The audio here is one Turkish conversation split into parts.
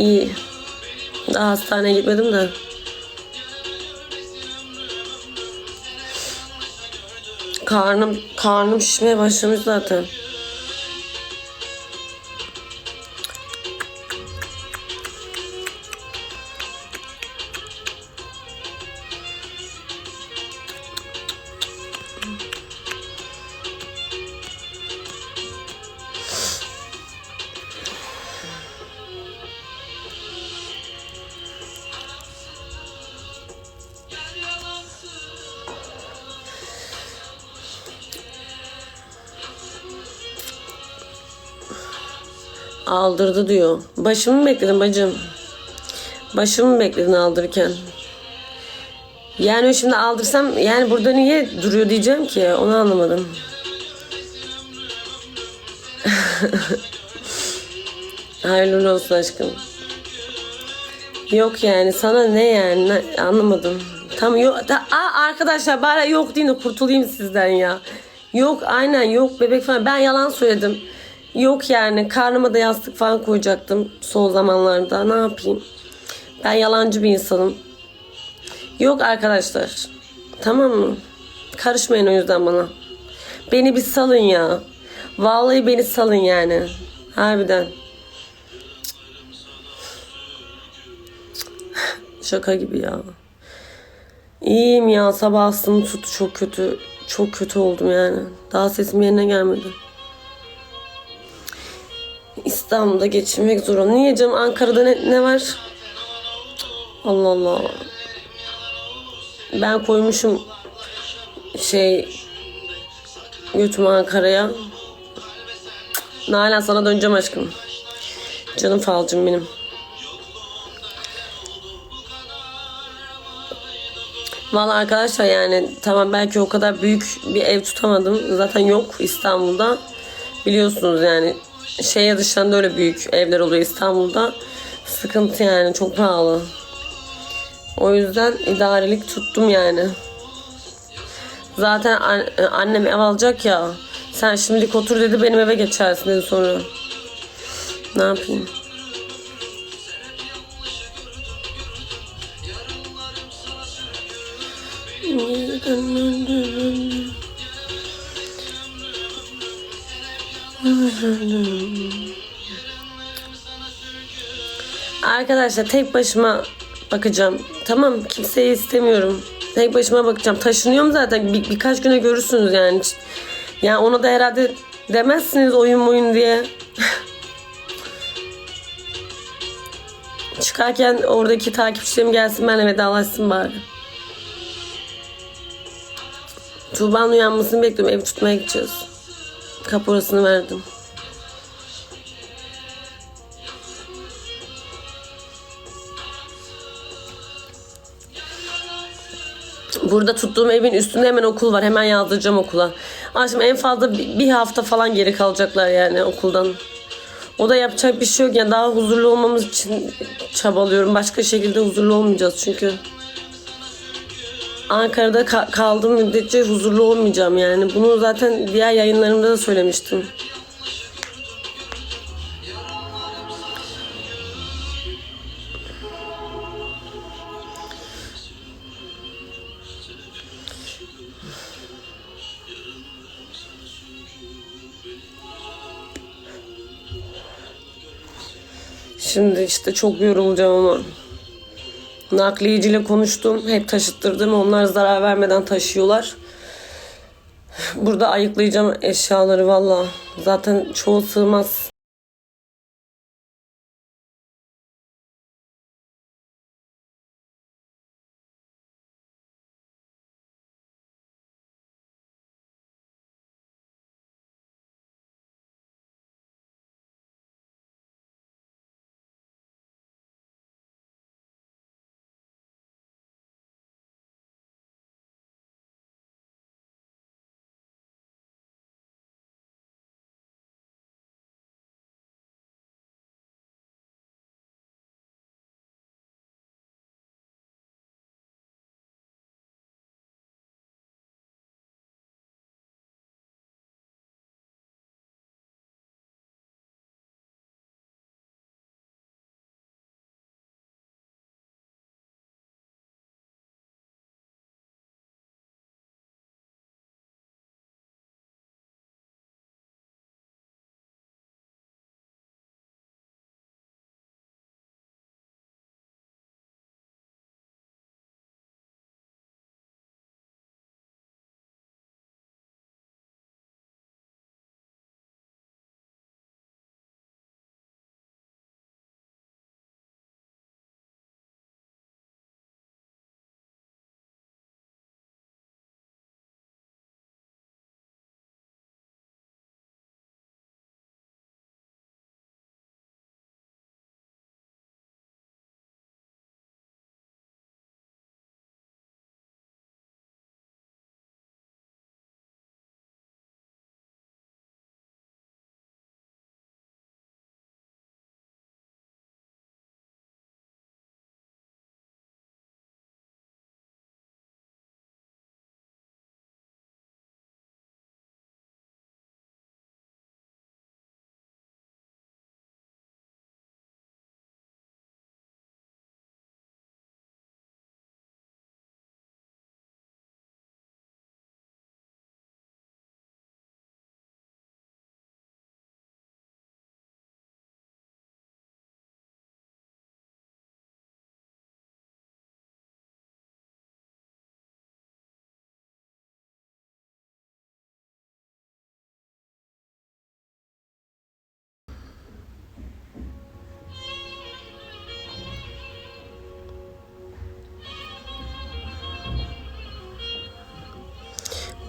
İyi. Daha hastaneye gitmedim de. Karnım karnım şişmeye başlamış zaten. Aldırdı diyor. Başımı mı bekledin bacım? Başımı mı bekledin aldırırken? Yani şimdi aldırsam yani burada niye duruyor diyeceğim ki onu anlamadım. Hayırlı olsun aşkım. Yok yani sana ne yani Ne- anlamadım. Tam yok. Da, aa, arkadaşlar bari yok deyin de kurtulayım sizden ya. Yok aynen yok bebek falan. Ben yalan söyledim. Yok yani karnıma da yastık falan koyacaktım son zamanlarda. Ne yapayım? Ben yalancı bir insanım. Yok arkadaşlar. Tamam mı? Karışmayın o yüzden bana. Beni bir salın ya. Vallahi beni salın yani. Harbiden. Şaka gibi ya. İyiyim ya sabah astım tuttu çok kötü. Çok kötü oldum yani. Daha sesim yerine gelmedi. İstanbul'da geçirmek zor. Niye canım Ankara'da ne, ne var? Allah Allah. Ben koymuşum şey götümü Ankara'ya. Nalan sana döneceğim aşkım. Canım falcım benim. Valla arkadaşlar yani tamam belki o kadar büyük bir ev tutamadım. Zaten yok İstanbul'da. Biliyorsunuz yani şehir dışında öyle büyük evler oluyor İstanbul'da. Sıkıntı yani çok pahalı. O yüzden idarelik tuttum yani. Zaten an- annem ev alacak ya. Sen şimdilik otur dedi benim eve geçersin dedi sonra. Ne yapayım? Arkadaşlar tek başıma bakacağım. Tamam kimseyi istemiyorum. Tek başıma bakacağım. Taşınıyorum zaten. Bir, birkaç güne görürsünüz yani. Yani ona da herhalde demezsiniz oyun oyun diye. Çıkarken oradaki takipçilerim gelsin benimle vedalaşsın bari. Tuğba'nın uyanmasını bekliyorum. Ev tutmaya gideceğiz. Kaporasını verdim. Burada tuttuğum evin üstünde hemen okul var. Hemen yazdıracağım okula. Aşkım en fazla bir hafta falan geri kalacaklar yani okuldan. O da yapacak bir şey yok. Yani daha huzurlu olmamız için çabalıyorum. Başka şekilde huzurlu olmayacağız çünkü. Ankara'da ka- kaldığım müddetçe huzurlu olmayacağım yani. Bunu zaten diğer yayınlarımda da söylemiştim. Şimdi işte çok yorulacağım ama. Nakliyeciyle konuştum. Hep taşıttırdım. Onlar zarar vermeden taşıyorlar. Burada ayıklayacağım eşyaları valla. Zaten çoğu sığmaz.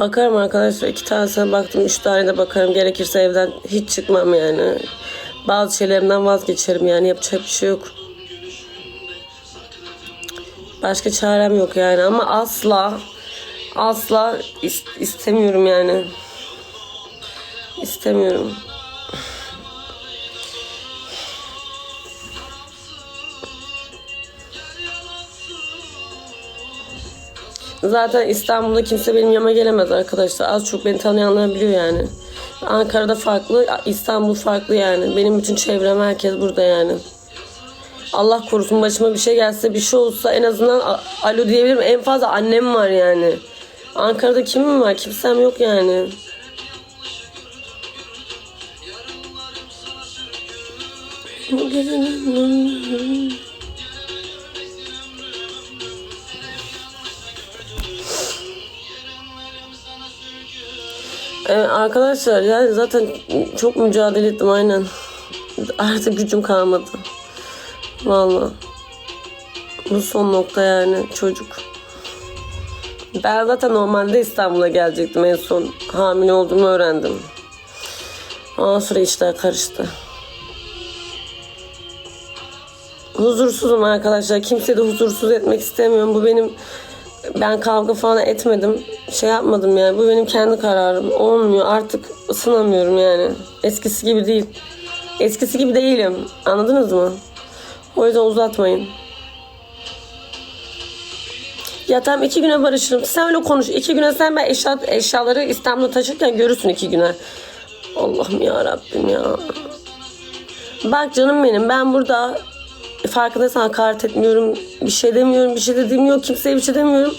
Bakarım arkadaşlar. iki tanesine baktım. Üç tane de bakarım. Gerekirse evden hiç çıkmam yani. Bazı şeylerimden vazgeçerim yani. Yapacak bir şey yok. Başka çarem yok yani. Ama asla asla is- istemiyorum yani. İstemiyorum. Zaten İstanbul'da kimse benim yanıma gelemez arkadaşlar. Az çok beni tanıyanlar biliyor yani. Ankara'da farklı, İstanbul farklı yani. Benim bütün çevrem herkes burada yani. Allah korusun başıma bir şey gelse bir şey olsa en azından alo diyebilirim. En fazla annem var yani. Ankara'da kimim var? Kimsem yok yani. Evet, arkadaşlar yani zaten çok mücadele ettim aynen. Artık gücüm kalmadı. Vallahi. Bu son nokta yani çocuk. Ben zaten normalde İstanbul'a gelecektim en son. Hamile olduğumu öğrendim. Ondan sonra işler karıştı. Huzursuzum arkadaşlar. Kimseyi de huzursuz etmek istemiyorum. Bu benim ben kavga falan etmedim. Şey yapmadım yani. Bu benim kendi kararım. Olmuyor. Artık ısınamıyorum yani. Eskisi gibi değil. Eskisi gibi değilim. Anladınız mı? O yüzden uzatmayın. Ya tamam iki güne barışırım. Sen öyle konuş. İki güne sen ben eşya, eşyaları İstanbul'a taşırken görürsün iki güne. Allah'ım ya Rabbim ya. Bak canım benim ben burada farkındaysan hakaret etmiyorum. Bir şey demiyorum. Bir şey dediğim yok. Kimseye bir şey demiyorum.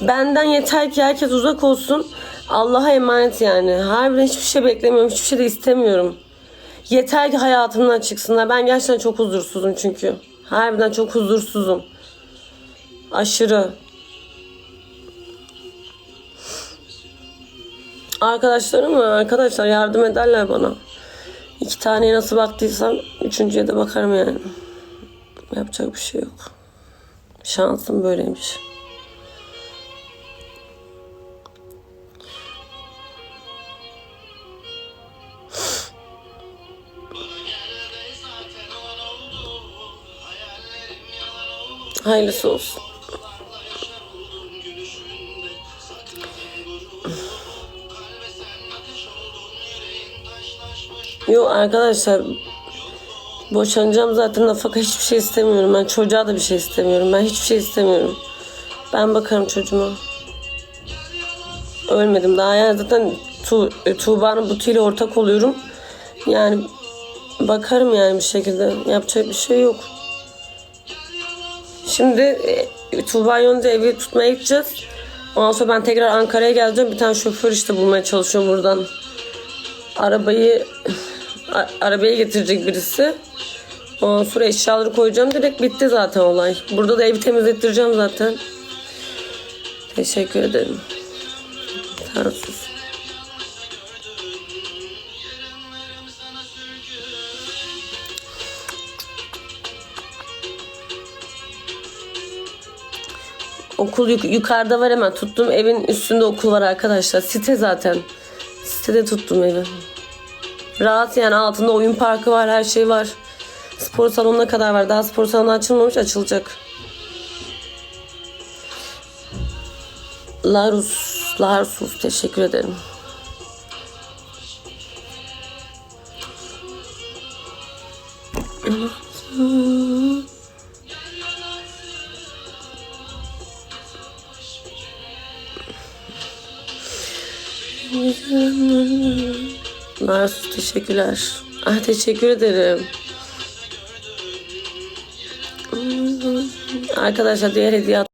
Benden yeter ki herkes uzak olsun. Allah'a emanet yani. Harbiden hiçbir şey beklemiyorum. Hiçbir şey de istemiyorum. Yeter ki hayatımdan çıksınlar. Ben gerçekten çok huzursuzum çünkü. Harbiden çok huzursuzum. Aşırı. Arkadaşlarım var. Arkadaşlar yardım ederler bana. İki taneye nasıl baktıysam üçüncüye de bakarım yani. Yapacak bir şey yok. Şansım böyleymiş. Hayırlısı olsun. Yok arkadaşlar boşanacağım zaten nafaka hiçbir şey istemiyorum. Ben çocuğa da bir şey istemiyorum. Ben hiçbir şey istemiyorum. Ben bakarım çocuğuma. Ölmedim daha yani zaten tu, e, Tuğba'nın butiğiyle ortak oluyorum. Yani bakarım yani bir şekilde. Yapacak bir şey yok. Şimdi e, Tuğba Yonca evi tutmaya gideceğiz. Ondan sonra ben tekrar Ankara'ya geleceğim. Bir tane şoför işte bulmaya çalışıyorum buradan. Arabayı arabaya getirecek birisi. Ondan sonra eşyaları koyacağım. Direkt bitti zaten olay. Burada da evi temizlettireceğim zaten. Teşekkür ederim. Sen sus. Okul yuk- yukarıda var hemen. Tuttum evin üstünde okul var arkadaşlar. Site zaten. Sitede tuttum evi. Rahat yani altında oyun parkı var, her şey var. Spor salonuna kadar var. Daha spor salonu açılmamış, açılacak. Larus, Larsus teşekkür ederim. Larsus teşekkürler. Ah teşekkür ederim. Arkadaşlar diğer hediye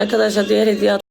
Arkadaşlar diğer hediye